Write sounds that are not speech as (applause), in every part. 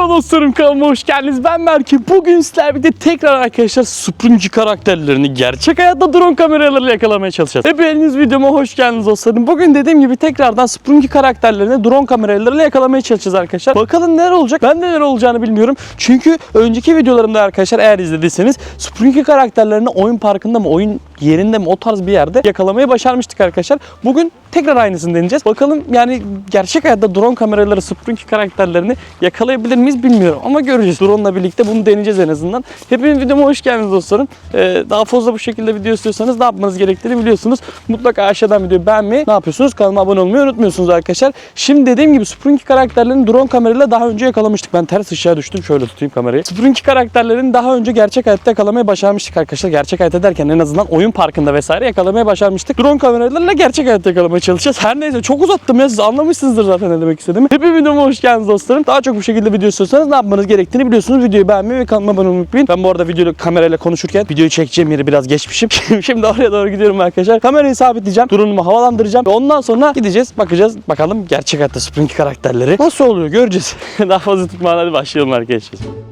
Merhaba dostlarım kanalıma hoş geldiniz. Ben Berke. Bugün sizlerle birlikte tekrar arkadaşlar Springy karakterlerini gerçek hayatta drone kameralarıyla yakalamaya çalışacağız. Hepiniz videoma hoş geldiniz dostlarım. Bugün dediğim gibi tekrardan Springy karakterlerini drone kameralarıyla yakalamaya çalışacağız arkadaşlar. Bakalım neler olacak. Ben de neler olacağını bilmiyorum. Çünkü önceki videolarımda arkadaşlar eğer izlediyseniz Springy karakterlerini oyun parkında mı oyun yerinde mi o tarz bir yerde yakalamayı başarmıştık arkadaşlar. Bugün tekrar aynısını deneyeceğiz. Bakalım yani gerçek hayatta drone kameraları Springy karakterlerini yakalayabilir miyiz bilmiyorum ama göreceğiz. Drone ile birlikte bunu deneyeceğiz en azından. Hepiniz videoma hoş geldiniz dostlarım. Ee, daha fazla bu şekilde video istiyorsanız ne yapmanız gerektiğini biliyorsunuz. Mutlaka aşağıdan videoyu beğenmeyi ne yapıyorsunuz? Kanalıma abone olmayı unutmuyorsunuz arkadaşlar. Şimdi dediğim gibi Springy karakterlerini drone kamerayla daha önce yakalamıştık. Ben ters ışığa düştüm. Şöyle tutayım kamerayı. Springy karakterlerini daha önce gerçek hayatta yakalamaya başarmıştık arkadaşlar. Gerçek hayatta derken en azından oyun parkında vesaire yakalamaya başarmıştık. Drone kameralarıyla gerçek hayatta yakalamaya çalışacağız. Her neyse çok uzattım ya siz anlamışsınızdır zaten ne demek istediğimi. Hepiniz videoma hoş geldiniz dostlarım. Daha çok bu şekilde video istiyorsanız ne yapmanız gerektiğini biliyorsunuz. Videoyu beğenmeyi ve kanalıma abone olmayı unutmayın. Ben bu arada videoyu kamerayla konuşurken videoyu çekeceğim yeri biraz geçmişim. (laughs) Şimdi oraya doğru gidiyorum arkadaşlar. Kamerayı sabitleyeceğim. Drone'umu havalandıracağım. Ve ondan sonra gideceğiz. Bakacağız. Bakalım gerçek hayatta Spring karakterleri nasıl oluyor göreceğiz. (laughs) Daha fazla tutmadan hadi başlayalım arkadaşlar.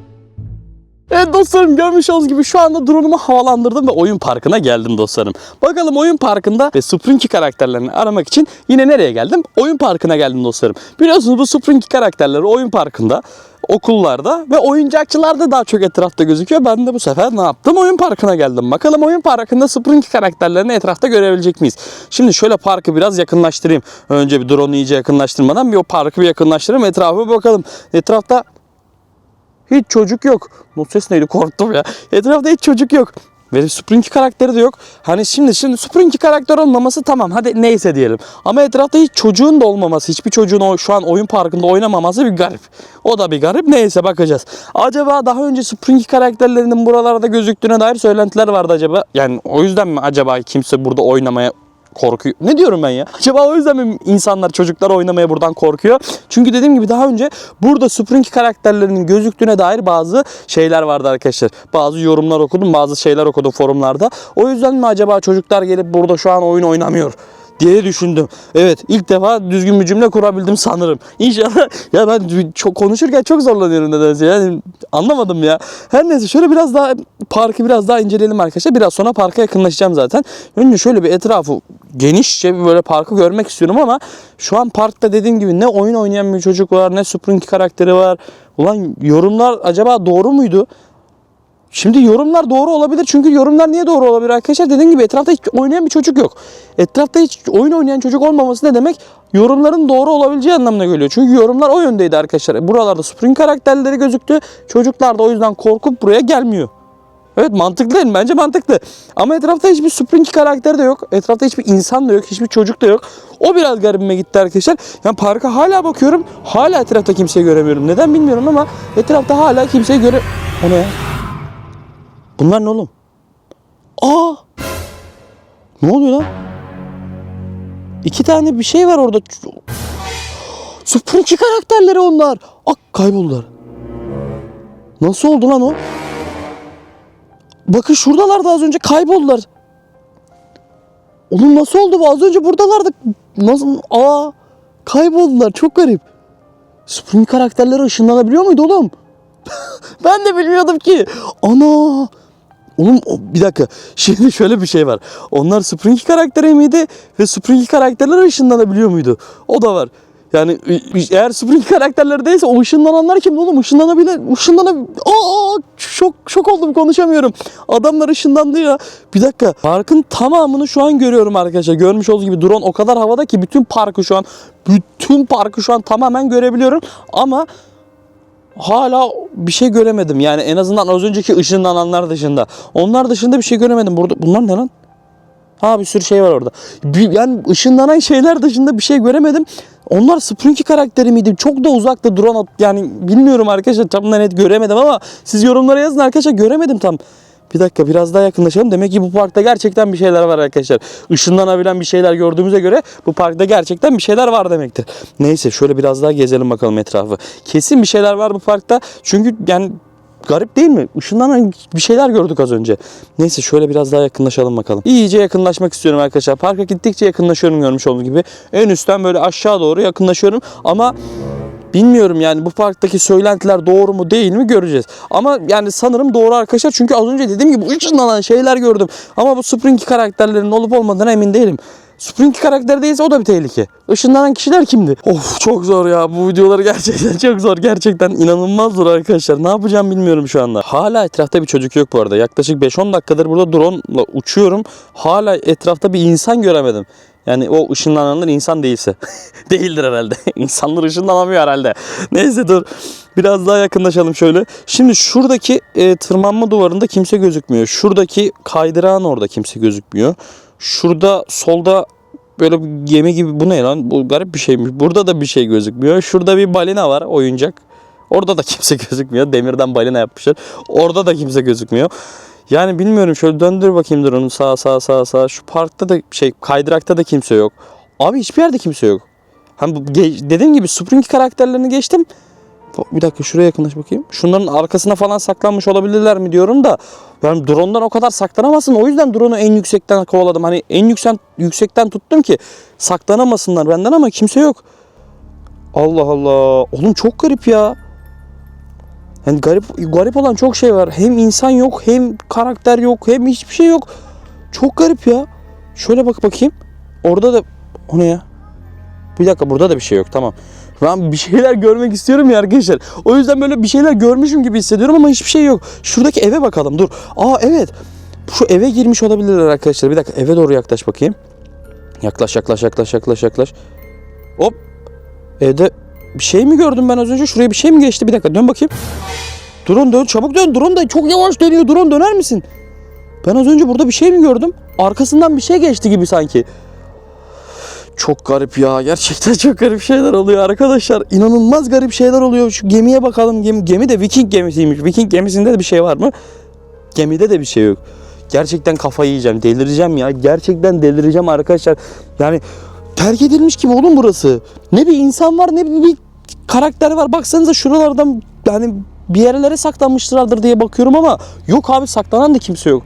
Evet dostlarım görmüş olduğunuz gibi şu anda drone'umu havalandırdım ve oyun parkına geldim dostlarım. Bakalım oyun parkında ve Sprinky karakterlerini aramak için yine nereye geldim? Oyun parkına geldim dostlarım. Biliyorsunuz bu Sprinky karakterleri oyun parkında okullarda ve oyuncakçılarda daha çok etrafta gözüküyor. Ben de bu sefer ne yaptım? Oyun parkına geldim. Bakalım oyun parkında Sprinky karakterlerini etrafta görebilecek miyiz? Şimdi şöyle parkı biraz yakınlaştırayım. Önce bir drone'u iyice yakınlaştırmadan bir o parkı bir yakınlaştırayım. Etrafa bir bakalım. Etrafta hiç çocuk yok. Bu ses neydi korktum ya. Etrafta hiç çocuk yok. Ve Springy karakteri de yok. Hani şimdi şimdi Springy karakter olmaması tamam hadi neyse diyelim. Ama etrafta hiç çocuğun da olmaması, hiçbir çocuğun şu an oyun parkında oynamaması bir garip. O da bir garip. Neyse bakacağız. Acaba daha önce Springy karakterlerinin buralarda gözüktüğüne dair söylentiler vardı acaba. Yani o yüzden mi acaba kimse burada oynamaya korkuyor. Ne diyorum ben ya? (laughs) Acaba o yüzden mi insanlar çocuklar oynamaya buradan korkuyor? Çünkü dediğim gibi daha önce burada Spring karakterlerinin gözüktüğüne dair bazı şeyler vardı arkadaşlar. Bazı yorumlar okudum, bazı şeyler okudum forumlarda. O yüzden mi acaba çocuklar gelip burada şu an oyun oynamıyor? Diye düşündüm. Evet ilk defa düzgün bir cümle kurabildim sanırım. İnşallah ya ben çok konuşurken çok zorlanıyorum nedense yani anlamadım ya. Her neyse şöyle biraz daha parkı biraz daha inceleyelim arkadaşlar. Biraz sonra parka yakınlaşacağım zaten. Önce şöyle bir etrafı genişçe bir böyle parkı görmek istiyorum ama şu an parkta dediğim gibi ne oyun oynayan bir çocuk var ne Spring karakteri var. Ulan yorumlar acaba doğru muydu? Şimdi yorumlar doğru olabilir. Çünkü yorumlar niye doğru olabilir arkadaşlar? Dediğim gibi etrafta hiç oynayan bir çocuk yok. Etrafta hiç oyun oynayan çocuk olmaması ne demek? Yorumların doğru olabileceği anlamına geliyor. Çünkü yorumlar o yöndeydi arkadaşlar. Buralarda Spring karakterleri gözüktü. Çocuklar da o yüzden korkup buraya gelmiyor. Evet mantıklı değil mi? Bence mantıklı. Ama etrafta hiçbir Spring karakteri de yok. Etrafta hiçbir insan da yok. Hiçbir çocuk da yok. O biraz garibime gitti arkadaşlar. Yani parka hala bakıyorum. Hala etrafta kimseyi göremiyorum. Neden bilmiyorum ama etrafta hala kimseyi göre... O ne ya? Bunlar ne oğlum? Aa! Ne oluyor lan? İki tane bir şey var orada. Springy karakterleri onlar. Ak kayboldular. Nasıl oldu lan o? Bakın şuradalardı az önce kayboldular. Oğlum nasıl oldu bu? Az önce buradalardı. Nasıl? Aa! Kayboldular. Çok garip. Spring karakterleri ışınlanabiliyor muydu oğlum? (laughs) ben de bilmiyordum ki. Ana! Oğlum bir dakika. (laughs) Şimdi şöyle bir şey var. Onlar Spring karakteri miydi ve Spring karakterler ışınlanabiliyor muydu? O da var. Yani eğer Spring (laughs) karakterleri değilse o ışınlananlar kim oğlum? Işınlanabilir. Işınlanab... Aa! Şok, şok oldum konuşamıyorum. Adamlar ışınlandı ya. Bir dakika. Parkın tamamını şu an görüyorum arkadaşlar. Görmüş olduğunuz gibi drone o kadar havada ki bütün parkı şu an bütün parkı şu an tamamen görebiliyorum. Ama hala bir şey göremedim. Yani en azından az önceki ışınlananlar dışında. Onlar dışında bir şey göremedim. Burada bunlar ne lan? Ha bir sürü şey var orada. Bir- yani ışınlanan şeyler dışında bir şey göremedim. Onlar Sprinky karakteri miydi? Çok da uzakta duran yani bilmiyorum arkadaşlar tam da net göremedim ama siz yorumlara yazın arkadaşlar göremedim tam. Bir dakika biraz daha yakınlaşalım. Demek ki bu parkta gerçekten bir şeyler var arkadaşlar. Işınlanabilen bir şeyler gördüğümüze göre bu parkta gerçekten bir şeyler var demektir. Neyse şöyle biraz daha gezelim bakalım etrafı. Kesin bir şeyler var bu parkta. Çünkü yani garip değil mi? Işınlanan bir şeyler gördük az önce. Neyse şöyle biraz daha yakınlaşalım bakalım. İyice yakınlaşmak istiyorum arkadaşlar. Parka gittikçe yakınlaşıyorum görmüş olduğunuz gibi. En üstten böyle aşağı doğru yakınlaşıyorum ama Bilmiyorum yani bu parktaki söylentiler doğru mu değil mi göreceğiz. Ama yani sanırım doğru arkadaşlar. Çünkü az önce dediğim gibi ışınlanan şeyler gördüm. Ama bu Springy karakterlerinin olup olmadığına emin değilim. Springy karakteri değilse o da bir tehlike. Işınlanan kişiler kimdi? Of çok zor ya. Bu videoları gerçekten (laughs) çok zor. Gerçekten inanılmaz zor arkadaşlar. Ne yapacağım bilmiyorum şu anda. Hala etrafta bir çocuk yok bu arada. Yaklaşık 5-10 dakikadır burada drone ile uçuyorum. Hala etrafta bir insan göremedim. Yani o ışınlananlar insan değilse. (laughs) Değildir herhalde. (laughs) İnsanlar ışınlanamıyor herhalde. Neyse dur. Biraz daha yakınlaşalım şöyle. Şimdi şuradaki e, tırmanma duvarında kimse gözükmüyor. Şuradaki kaydırağın orada kimse gözükmüyor. Şurada solda böyle bir gemi gibi bu ne lan? Bu garip bir şeymiş. Burada da bir şey gözükmüyor. Şurada bir balina var oyuncak. Orada da (laughs) kimse gözükmüyor. Demirden balina yapmışlar. Orada da kimse gözükmüyor. Yani bilmiyorum şöyle döndür bakayım dur onu sağa sağa sağa sağa. Şu parkta da şey kaydırakta da kimse yok. Abi hiçbir yerde kimse yok. Hani bu dediğim gibi Spring karakterlerini geçtim. Bir dakika şuraya yakınlaş bakayım. Şunların arkasına falan saklanmış olabilirler mi diyorum da ben drone'dan o kadar saklanamazsın. O yüzden drone'u en yüksekten kovaladım. Hani en yüksekten yüksekten tuttum ki saklanamasınlar benden ama kimse yok. Allah Allah. Oğlum çok garip ya. Yani garip garip olan çok şey var. Hem insan yok, hem karakter yok, hem hiçbir şey yok. Çok garip ya. Şöyle bak bakayım. Orada da o ne ya? Bir dakika burada da bir şey yok. Tamam. Ben bir şeyler görmek istiyorum ya arkadaşlar. O yüzden böyle bir şeyler görmüşüm gibi hissediyorum ama hiçbir şey yok. Şuradaki eve bakalım. Dur. Aa evet. Şu eve girmiş olabilirler arkadaşlar. Bir dakika eve doğru yaklaş bakayım. Yaklaş yaklaş yaklaş yaklaş yaklaş. Hop. Evde bir şey mi gördüm ben az önce? Şuraya bir şey mi geçti? Bir dakika dön bakayım. Drone dön çabuk dön. Drone da çok yavaş dönüyor. Drone döner misin? Ben az önce burada bir şey mi gördüm? Arkasından bir şey geçti gibi sanki. Çok garip ya. Gerçekten çok garip şeyler oluyor arkadaşlar. İnanılmaz garip şeyler oluyor. Şu gemiye bakalım. Gemi, gemi de Viking gemisiymiş. Viking gemisinde de bir şey var mı? Gemide de bir şey yok. Gerçekten kafayı yiyeceğim. Delireceğim ya. Gerçekten delireceğim arkadaşlar. Yani terk edilmiş gibi oğlum burası. Ne bir insan var ne bir, bir karakter var. Baksanıza şuralardan yani bir yerlere saklanmışlardır diye bakıyorum ama yok abi saklanan da kimse yok.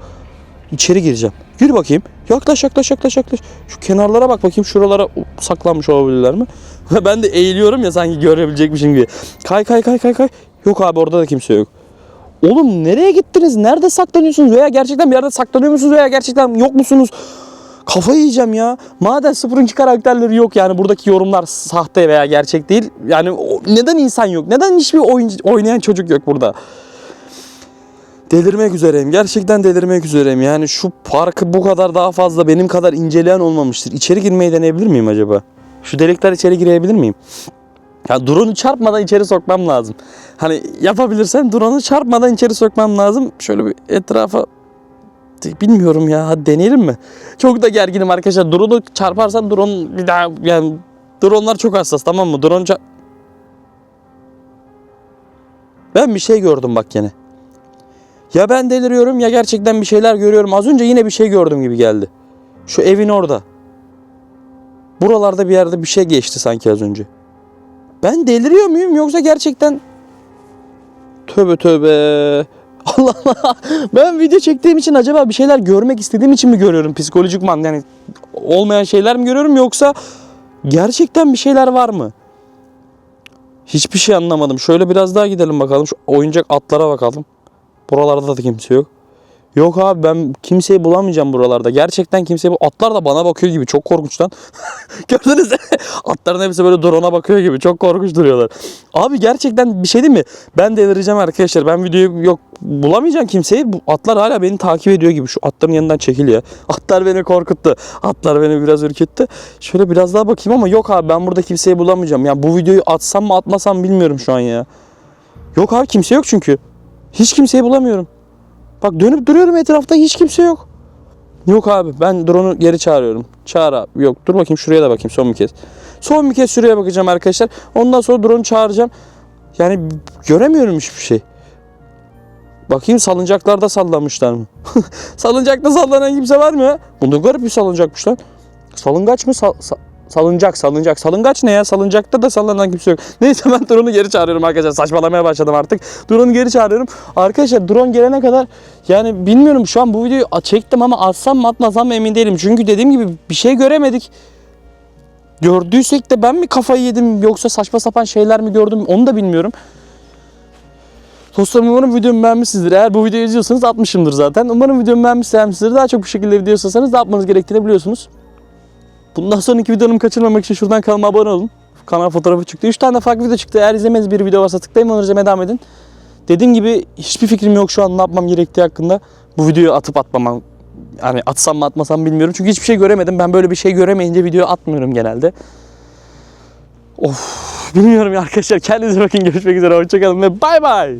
İçeri gireceğim. Yürü bakayım. Yaklaş yaklaş yaklaş yaklaş. Şu kenarlara bak bakayım şuralara saklanmış olabilirler mi? Ve (laughs) ben de eğiliyorum ya sanki görebilecekmişim gibi. Kay kay kay kay kay. Yok abi orada da kimse yok. Oğlum nereye gittiniz? Nerede saklanıyorsunuz? Veya gerçekten bir yerde saklanıyor musunuz veya gerçekten yok musunuz? Kafayı yiyeceğim ya. Madem 02 karakterleri yok yani buradaki yorumlar sahte veya gerçek değil. Yani neden insan yok? Neden hiçbir oyuncu, oynayan çocuk yok burada? Delirmek üzereyim. Gerçekten delirmek üzereyim. Yani şu parkı bu kadar daha fazla benim kadar inceleyen olmamıştır. İçeri girmeyi deneyebilir miyim acaba? Şu delikler içeri girebilir miyim? Ya drone'u çarpmadan içeri sokmam lazım. Hani yapabilirsem drone'u çarpmadan içeri sokmam lazım. Şöyle bir etrafa bilmiyorum ya. Hadi deneyelim mi? Çok da gerginim arkadaşlar. Drone'u çarparsam drone bir daha yani drone'lar çok hassas tamam mı? Drone ça- Ben bir şey gördüm bak yine. Ya ben deliriyorum ya gerçekten bir şeyler görüyorum. Az önce yine bir şey gördüm gibi geldi. Şu evin orada. Buralarda bir yerde bir şey geçti sanki az önce. Ben deliriyor muyum yoksa gerçekten Tövbe tövbe. (laughs) Allah Allah. Ben video çektiğim için acaba bir şeyler görmek istediğim için mi görüyorum psikolojik man yani olmayan şeyler mi görüyorum yoksa gerçekten bir şeyler var mı? Hiçbir şey anlamadım. Şöyle biraz daha gidelim bakalım. Şu oyuncak atlara bakalım. Buralarda da kimse yok. Yok abi ben kimseyi bulamayacağım buralarda. Gerçekten kimseyi bu atlar da bana bakıyor gibi çok korkunç lan. (laughs) Gördünüz mü? Atların hepsi böyle drone'a bakıyor gibi çok korkunç duruyorlar. Abi gerçekten bir şey değil mi? Ben delireceğim arkadaşlar. Ben videoyu yok bulamayacağım kimseyi. Bu atlar hala beni takip ediyor gibi. Şu atların yanından çekil ya. (laughs) Atlar beni korkuttu. Atlar beni biraz ürküttü. Şöyle biraz daha bakayım ama yok abi ben burada kimseyi bulamayacağım. Ya bu videoyu atsam mı atmasam bilmiyorum şu an ya. Yok abi kimse yok çünkü. Hiç kimseyi bulamıyorum. Bak dönüp duruyorum etrafta hiç kimse yok. Yok abi ben drone'u geri çağırıyorum. Çağır abi. Yok dur bakayım şuraya da bakayım son bir kez. Son bir kez şuraya bakacağım arkadaşlar. Ondan sonra drone'u çağıracağım. Yani göremiyorum hiçbir şey. Bakayım salıncaklarda sallanmışlar mı? (laughs) Salıncakta sallanan kimse var mı? Bunda garip bir salıncakmış lan. Salıngaç mı? Sal- sa- salıncak, salıncak. Salıngaç ne ya? Salıncakta da sallanan kimse yok. (laughs) Neyse ben drone'u geri çağırıyorum arkadaşlar. Saçmalamaya başladım artık. Drone'u geri çağırıyorum. Arkadaşlar drone gelene kadar yani bilmiyorum şu an bu videoyu çektim ama atsam mı atmasam mı emin değilim. Çünkü dediğim gibi bir şey göremedik. gördüysek de ben mi kafayı yedim yoksa saçma sapan şeyler mi gördüm onu da bilmiyorum. Dostlarım umarım videomu beğenmişsinizdir. Eğer bu videoyu izliyorsanız atmışımdır zaten. Umarım videomu beğenmişsinizdir. Daha çok bu şekilde video istiyorsanız ne yapmanız gerektiğini biliyorsunuz. Bundan sonraki videomu kaçırmamak için şuradan kanalıma abone olun. Kanal fotoğrafı çıktı. 3 tane farklı video çıktı. Eğer izlemediğiniz bir video varsa tıklayın onları izlemeye devam edin. Dediğim gibi hiçbir fikrim yok şu an ne yapmam gerektiği hakkında. Bu videoyu atıp atmamam. Yani atsam mı atmasam bilmiyorum. Çünkü hiçbir şey göremedim. Ben böyle bir şey göremeyince video atmıyorum genelde. Of bilmiyorum ya arkadaşlar. Kendinize bakın. Görüşmek üzere. Hoşçakalın ve bay bay.